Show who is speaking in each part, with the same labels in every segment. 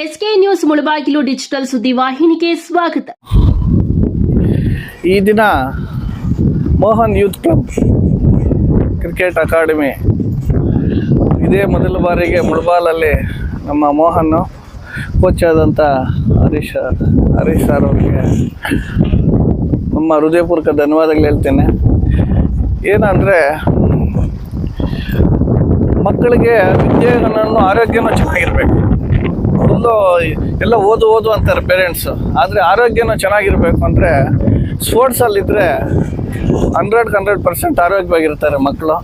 Speaker 1: S K news Mulbagal digital ಸುದ್ದಿವಾಹಿನಿಗೆ ಸ್ವಾಗತ.
Speaker 2: ಈ ದಿನ Mohan youth club cricket academy ಇದೇ ಮೊದಲ ಬಾರಿಗೆ ಮುಳಬಾಲಲ್ಲಿ ನಮ್ಮ ಮೋಹನ್ ಕೋಚ್ ಆದಂಥ ಹರೀಶ್ ಹರೀಶ್ ಸರ್ ಅವರಿಗೆ ನಮ್ಮ ಹೃದಯಪೂರ್ವಕ ಧನ್ಯವಾದಗಳು ಹೇಳ್ತೇನೆ. ಏನಂದರೆ ಮಕ್ಕಳಿಗೆ ವಿದ್ಯೆಗಳನ್ನು ಆರೋಗ್ಯನೂ ಚೆನ್ನಾಗಿರ್ಬೇಕು. ಮೊದಲು ಎಲ್ಲ ಓದು ಓದು ಅಂತಾರೆ ಪೇರೆಂಟ್ಸು ಆದರೆ ಆರೋಗ್ಯನೂ ಚೆನ್ನಾಗಿರ್ಬೇಕು ಅಂದರೆ ಸ್ಪೋರ್ಟ್ಸಲ್ಲಿದ್ದರೆ ಹಂಡ್ರೆಡ್ ಹಂಡ್ರೆಡ್ ಪರ್ಸೆಂಟ್ ಆರೋಗ್ಯವಾಗಿರ್ತಾರೆ ಮಕ್ಕಳು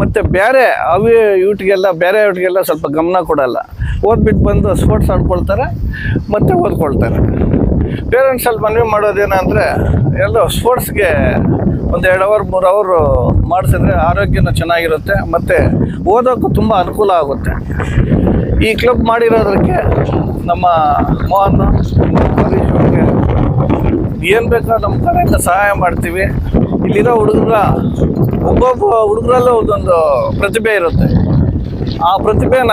Speaker 2: ಮತ್ತು ಬೇರೆ ಅವೇ ಯೂಟ್ಗೆಲ್ಲ ಬೇರೆ ಯೂಟ್ಗೆಲ್ಲ ಸ್ವಲ್ಪ ಗಮನ ಕೊಡಲ್ಲ. ಓದ್ಬಿಟ್ಟು ಬಂದು ಸ್ಪೋರ್ಟ್ಸ್ ಆಡ್ಕೊಳ್ತಾರೆ, ಮತ್ತು ಓದ್ಕೊಳ್ತಾರೆ. ಪೇರೆಂಟ್ಸಲ್ಲಿ ಮನವಿ ಮಾಡೋದೇನಂದರೆ, ಎಲ್ಲ ಸ್ಪೋರ್ಟ್ಸ್ಗೆ ಒಂದು ಎರಡು ಅವರ್ ಮೂರು ಅವರು ಮಾಡಿಸಿದ್ರೆ ಆರೋಗ್ಯನೂ ಚೆನ್ನಾಗಿರುತ್ತೆ, ಮತ್ತು ಓದೋಕ್ಕೂ ತುಂಬ ಅನುಕೂಲ ಆಗುತ್ತೆ. ಈ ಕ್ಲಬ್ ಮಾಡಿರೋದಕ್ಕೆ ನಮ್ಮ ಮೋಹನ್ ಏನು ಬೇಕೋ ನಮ್ಮ ಕಡೆಯಿಂದ ಸಹಾಯ ಮಾಡ್ತೀವಿ. ಇಲ್ಲಿರೋ ಹುಡುಗರ ಒಬ್ಬೊಬ್ಬ ಹುಡುಗರಲ್ಲೂ ಒಂದೊಂದು ಪ್ರತಿಭೆ ಇರುತ್ತೆ. ಆ ಪ್ರತಿಭೆನ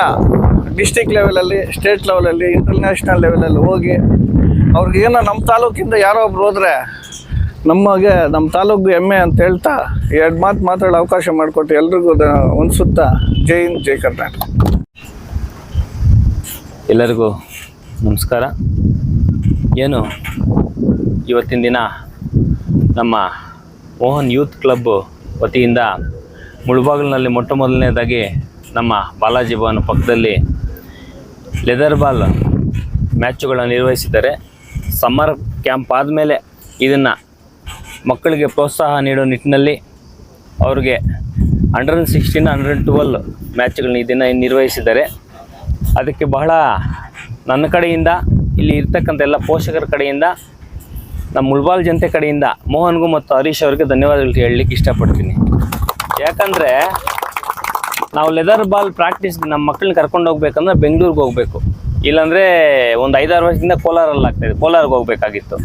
Speaker 2: ಡಿಸ್ಟಿಕ್ ಲೆವೆಲಲ್ಲಿ ಸ್ಟೇಟ್ ಲೆವೆಲಲ್ಲಿ ಇಂಟರ್ನ್ಯಾಷನಲ್ ಲೆವೆಲಲ್ಲಿ ಹೋಗಿ ಅವ್ರಿಗೆ ಏನೋ ನಮ್ಮ ತಾಲೂಕಿಂದ ಯಾರೋ ಒಬ್ರು ಹೋದ್ರೆ ನಮಗೆ ನಮ್ಮ ತಾಲೂಕು ಹೆಮ್ಮೆ ಅಂತ ಹೇಳ್ತಾ ಎರಡು ಮಾತು ಮಾತಾಡೋ ಅವಕಾಶ ಮಾಡಿಕೊಟ್ಟು ಎಲ್ರಿಗೂ ಸುತ್ತ ಜೈ ಹಿಂದ್, ಜೈ ಕರ್ನಾಟಕ.
Speaker 3: ಎಲ್ಲರಿಗೂ ನಮಸ್ಕಾರ. ಏನು, ಇವತ್ತಿನ ದಿನ ನಮ್ಮ ಮೋಹನ್ ಯೂತ್ ಕ್ಲಬ್ ವತಿಯಿಂದ ಮುಳುಬಾಗಿಲಿನಲ್ಲಿ ಮೊಟ್ಟ ಮೊದಲನೇದಾಗಿ ನಮ್ಮ ಬಾಲಾಜಿ ಭವನ ಪಕ್ಕದಲ್ಲಿ ಲೆದರ್ ಬಾಲ್ ಮ್ಯಾಚುಗಳನ್ನು ನಿರ್ವಹಿಸಿದ್ದಾರೆ. ಸಮ್ಮರ್ ಕ್ಯಾಂಪ್ ಆದಮೇಲೆ ಇದನ್ನು ಮಕ್ಕಳಿಗೆ ಪ್ರೋತ್ಸಾಹ ನೀಡೋ ನಿಟ್ಟಿನಲ್ಲಿ ಅವ್ರಿಗೆ ಅಂಡರ್ ಸಿಕ್ಸ್ಟೀನ್ ಅಂಡರ್ ಟ್ವೆಲ್ ಮ್ಯಾಚ್ಗಳನ್ನ ಇದನ್ನು ದಿನ ನಿರ್ವಹಿಸಿದ್ದಾರೆ. ಅದಕ್ಕೆ ಬಹಳ ನನ್ನ ಕಡೆಯಿಂದ, ಇಲ್ಲಿ ಇರ್ತಕ್ಕಂಥ ಎಲ್ಲ ಪೋಷಕರ ಕಡೆಯಿಂದ, ನಮ್ಮ ಮುಳ್ಬಾಲ್ ಜನತೆ ಕಡೆಯಿಂದ ಮೋಹನ್ಗೂ ಮತ್ತು ಹರೀಶ್ ಅವರಿಗೆ ಧನ್ಯವಾದಗಳು ಹೇಳಲಿಕ್ಕೆ ಇಷ್ಟಪಡ್ತೀನಿ. ಯಾಕಂದರೆ ನಾವು ಲೆದರ್ ಬಾಲ್ ಪ್ರಾಕ್ಟೀಸ್ ನಮ್ಮ ಮಕ್ಕಳನ್ನ ಕರ್ಕೊಂಡು ಹೋಗ್ಬೇಕಂದ್ರೆ ಬೆಂಗಳೂರಿಗೆ ಹೋಗಬೇಕು. ಇಲ್ಲಾಂದರೆ ಒಂದು ಐದಾರು ವರ್ಷದಿಂದ ಕೋಲಾರಲ್ಲಿ ಆಗ್ತಾಯಿದೆ ಇದೆ. ಹೋಗಬೇಕಾಗಿತ್ತು.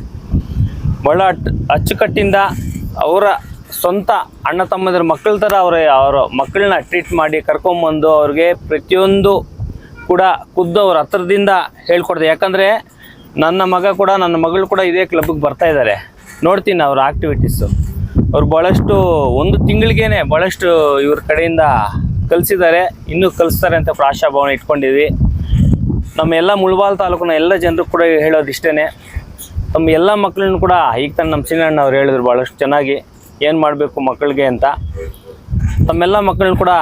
Speaker 3: ಬಹಳ ಅಚ್ಚುಕಟ್ಟಿಂದ ಅವರ ಸ್ವಂತ ಅಣ್ಣ ತಮ್ಮದ್ರ ಮಕ್ಕಳ ಥರ ಅವರ ಅವರ ಮಕ್ಕಳನ್ನ ಟ್ರೀಟ್ ಮಾಡಿ ಕರ್ಕೊಂಬಂದು ಅವ್ರಿಗೆ ಪ್ರತಿಯೊಂದು ಕೂಡ ಖುದ್ದು ಅವ್ರ ಹತ್ರದಿಂದ ಹೇಳ್ಕೊಡ್ದೆ. ಯಾಕಂದರೆ ನನ್ನ ಮಗ ಕೂಡ ನನ್ನ ಮಗಳು ಕೂಡ ಇದೇ ಕ್ಲಬ್ಗೆ ಬರ್ತಾ ಇದ್ದಾರೆ ನೋಡ್ತೀನಿ ಅವ್ರ ಆ್ಯಕ್ಟಿವಿಟೀಸು ಅವ್ರು ಭಾಳಷ್ಟು ಒಂದು ತಿಂಗಳಿಗೇನೆ ಭಾಳಷ್ಟು ಇವ್ರ ಕಡೆಯಿಂದ ಕಲಿಸಿದ್ದಾರೆ. ಇನ್ನೂ ಕಲಿಸ್ತಾರೆ ಅಂತ ಪ್ರಾಶಾಭಾವನೆ ಇಟ್ಕೊಂಡಿದ್ವಿ. ನಮ್ಮ ಎಲ್ಲ ಮುಳಬಾಲ್ ತಾಲೂಕಿನ ಎಲ್ಲ ಜನರು ಕೂಡ ಹೇಳೋದು ಇಷ್ಟೇ ತಮ್ಮ ಎಲ್ಲ ಮಕ್ಕಳನ್ನು ಕೂಡ, ಈಗ ನಮ್ಮ ಸಿನಣ್ಣ ಅವ್ರು ಹೇಳಿದ್ರು ಭಾಳಷ್ಟು ಚೆನ್ನಾಗಿ, ಏನು ಮಾಡಬೇಕು ಮಕ್ಕಳಿಗೆ ಅಂತ. ತಮ್ಮೆಲ್ಲ ಮಕ್ಕಳನ್ನ ಕೂಡ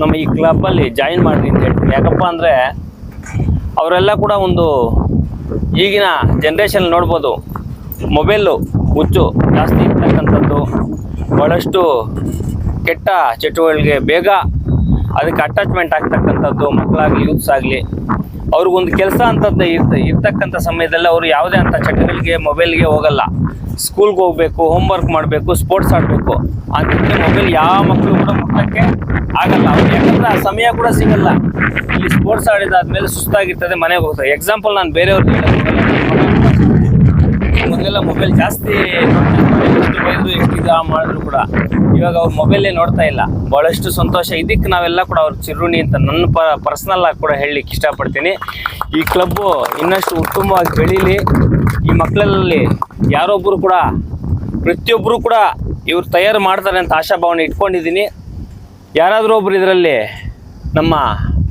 Speaker 3: ನಮ್ಮ ಈ ಕ್ಲಬ್ಬಲ್ಲಿ ಜಾಯಿನ್ ಮಾಡಿ ಅಂತ ಹೇಳ್ತೀನಿ ಯಾಕಪ್ಪ ಅಂದರೆ, ಅವರೆಲ್ಲ ಕೂಡ ಒಂದು ಈಗಿನ ಜನ್ರೇಷನ್ ನೋಡ್ಬೋದು, ಮೊಬೈಲು ಹುಚ್ಚು ಜಾಸ್ತಿ ಇರ್ತಕ್ಕಂಥದ್ದು ಭಾಳಷ್ಟು ಕೆಟ್ಟ ಚಟುವಟಿಕೆ ಬೇಗ ಅದಕ್ಕೆ ಅಟ್ಯಾಚ್ಮೆಂಟ್ ಆಗ್ತಕ್ಕಂಥದ್ದು ಮಕ್ಕಳಾಗಲಿ ಯೂತ್ಸ್ ಆಗಲಿ. ಅವ್ರಿಗೊಂದು ಕೆಲಸ ಅಂತದ್ದು ಇರ್ತ, ಇರ್ತಕ್ಕಂಥ ಸಮಯದಲ್ಲಿ ಅವರು ಯಾವುದೇ ಅಂಥ ಚಟಗಳಿಗೆ ಮೊಬೈಲ್ಗೆ ಹೋಗಲ್ಲ. ಸ್ಕೂಲ್ಗೆ ಹೋಗಬೇಕು ಹೋಮ್ವರ್ಕ್ ಮಾಡಬೇಕು ಸ್ಪೋರ್ಟ್ಸ್ ಆಡಬೇಕು. ಅದಕ್ಕೆ ಮೊಬೈಲ್ ಯಾವ ಮಕ್ಕಳು ಕೂಡ ಮುಟ್ಟಕ್ಕೆ ಆಗಲ್ಲ. ಅವ್ರಿಗೆ ಯಾಕಂದ್ರೆ ಆ ಸಮಯ ಕೂಡ ಸಿಗಲ್ಲ. ಇಲ್ಲಿ ಸ್ಪೋರ್ಟ್ಸ್ ಆಡಿದಾದ್ಮೇಲೆ ಸುಸ್ತಾಗಿರ್ತದೆ, ಮನೆಗೆ ಹೋಗ್ತಾರೆ. ಎಕ್ಸಾಂಪಲ್ ನಾನು ಬೇರೆಯವ್ರಿಗೆ ಮೊದಲೆಲ್ಲ ಮೊಬೈಲ್ ಜಾಸ್ತಿ ಎಷ್ಟು ಎಷ್ಟು ಮಾಡಿದ್ರು ಕೂಡ ಇವಾಗ ಅವ್ರು ಮೊಬೈಲೇ ನೋಡ್ತಾ ಇಲ್ಲ. ಬಹಳಷ್ಟು ಸಂತೋಷ. ಇದಕ್ಕೆ ನಾವೆಲ್ಲ ಕೂಡ ಅವ್ರ ಚಿರುಣಿ ಅಂತ ನನ್ನ ಪ ಪರ್ಸ್ನಲ್ ಆಗಿ ಕೂಡ ಹೇಳಲಿಕ್ಕೆ ಇಷ್ಟಪಡ್ತೀನಿ. ಈ ಕ್ಲಬ್ಬು ಇನ್ನಷ್ಟು ಉತ್ತಮವಾಗಿ ಬೆಳೀಲಿ. ಈ ಮಕ್ಕಳಲ್ಲಿ ಯಾರೊಬ್ಬರು ಕೂಡ ಪ್ರತಿಯೊಬ್ಬರು ಕೂಡ ಇವ್ರು ತಯಾರು ಮಾಡ್ತಾರೆ ಅಂತ ಆಶಾಭಾವನೆ ಇಟ್ಕೊಂಡಿದ್ದೀನಿ. ಯಾರಾದರೂ ಒಬ್ರು ಇದರಲ್ಲಿ ನಮ್ಮ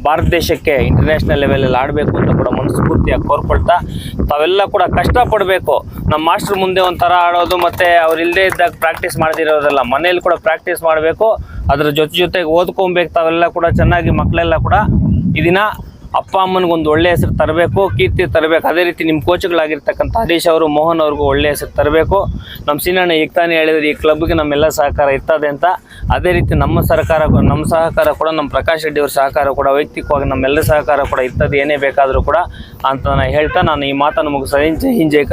Speaker 3: ಭಾರತ ದೇಶಕ್ಕೆ ಇಂಟರ್ನ್ಯಾಷನಲ್ ಲೆವೆಲಲ್ಲಿ ಆಡಬೇಕು ಅಂತ ಕೂಡ ಮನಸ್ಫೂರ್ತಿಯಾಗಿ ಕೋರ್ಕೊಳ್ತಾ ತಾವೆಲ್ಲ ಕೂಡ ಕಷ್ಟಪಡಬೇಕು ನಮ್ಮ ಮಾಸ್ಟರ್ ಮುಂದೆ ಒಂಥರ ಆಡೋದು ಮತ್ತು ಅವ್ರು ಇಲ್ಲದೇ ಇದ್ದಾಗ ಪ್ರಾಕ್ಟೀಸ್ ಮಾಡ್ದಿರೋದಲ್ಲ ಮನೇಲಿ ಕೂಡ ಪ್ರಾಕ್ಟೀಸ್ ಮಾಡಬೇಕು. ಅದ್ರ ಜೊತೆ ಜೊತೆಗೆ ಓದ್ಕೊಬೇಕು ತಾವೆಲ್ಲ ಕೂಡ ಚೆನ್ನಾಗಿ ಮಕ್ಕಳೆಲ್ಲ ಕೂಡ ಈ ದಿನ ಅಪ್ಪ ಅಮ್ಮನಿಗೆ ಒಂದು ಒಳ್ಳೆಯ ಹೆಸರು ತರಬೇಕು, ಕೀರ್ತಿ ತರಬೇಕು. ಅದೇ ರೀತಿ ನಿಮ್ಮ ಕೋಚ್ಗಳಾಗಿರ್ತಕ್ಕಂಥ ಹರೀಶ್ ಅವರು, ಮೋಹನ್ ಅವ್ರಿಗೂ ಒಳ್ಳೆ ಹೆಸರು ತರಬೇಕು. ನಮ್ಮ ಸೀನಣ್ಣ ಈಗ ತಾನೇ ಹೇಳಿದ್ರೆ ಈ ಕ್ಲಬ್ಗೆ ನಮ್ಮೆಲ್ಲ ಸಹಕಾರ ಇರ್ತದೆ ಅಂತ. ಅದೇ ರೀತಿ ನಮ್ಮ ಸರ್ಕಾರ ನಮ್ಮ ಸಹಕಾರ ಕೂಡ, ನಮ್ಮ ಪ್ರಕಾಶ್ ರೆಡ್ಡಿ ಅವ್ರ ಸಹಕಾರ ಕೂಡ ವೈಯಕ್ತಿಕವಾಗಿ ನಮ್ಮೆಲ್ಲ ಸಹಕಾರ ಕೂಡ ಇರ್ತದೆ, ಏನೇ ಬೇಕಾದರೂ ಕೂಡ ಅಂತ ನಾನು ಹೇಳ್ತಾ, ನಾನು ಈ ಮಾತನ್ನು ಮುಗಿಸ್ತೀನಿ ಜೈ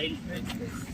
Speaker 3: Ladies first.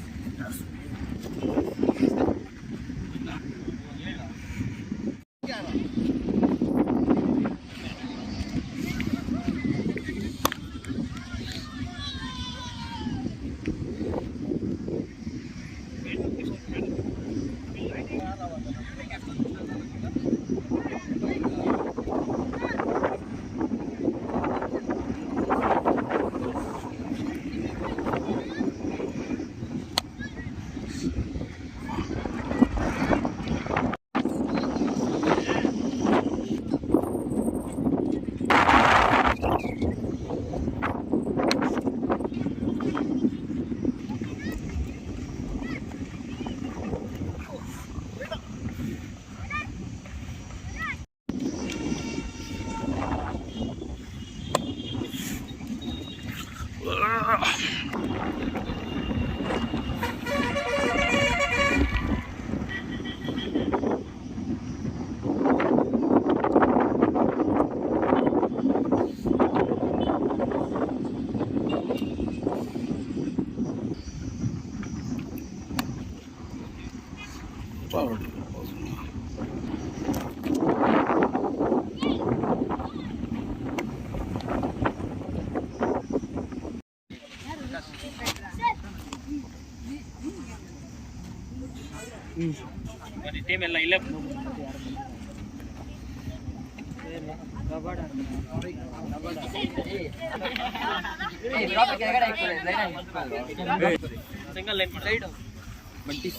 Speaker 3: ಹಿಂದ್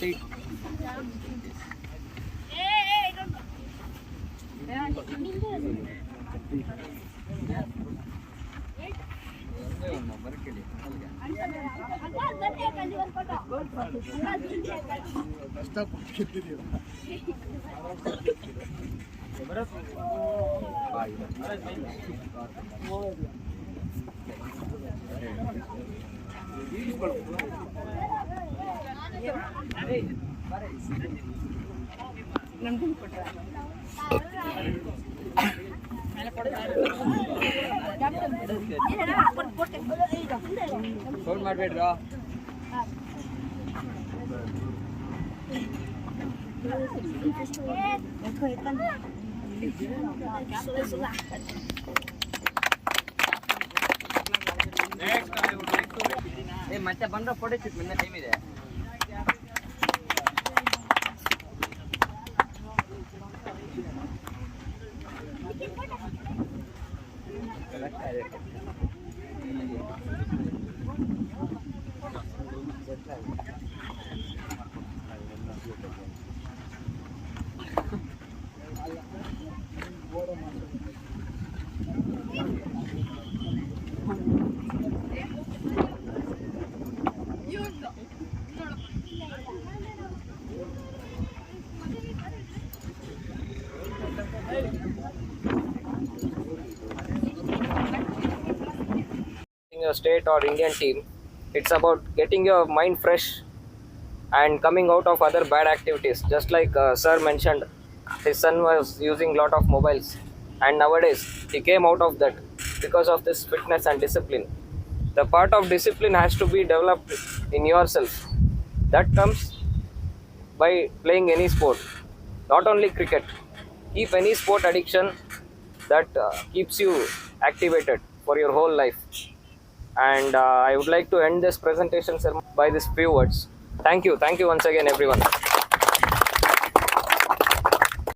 Speaker 3: ಜೈ Karnataka
Speaker 4: ಫೋನ್ ಮಾಡ್ಬೇಡ್ರೋ ಏ ಮತ್ತೆ ಬಂದ್ರೆ ಫೋಟೋ ಶೂಟ್ ಮುಂದೆ ಟೈಮ್ ಇದೆ
Speaker 5: Yun, no. No, no. Your state or Indian team. It's about getting your mind fresh and coming out of other bad activities. Just like uh, Sir mentioned, his son was using a lot of mobiles, and nowadays he came out of that because of this fitness and discipline. The part of discipline has to be developed in yourself. That comes by playing any sport, not only cricket. Keep any sport addiction that uh, keeps you activated for your whole life and uh, I would like to end this presentation sir, by these few words. Thank you. Thank you once again, everyone.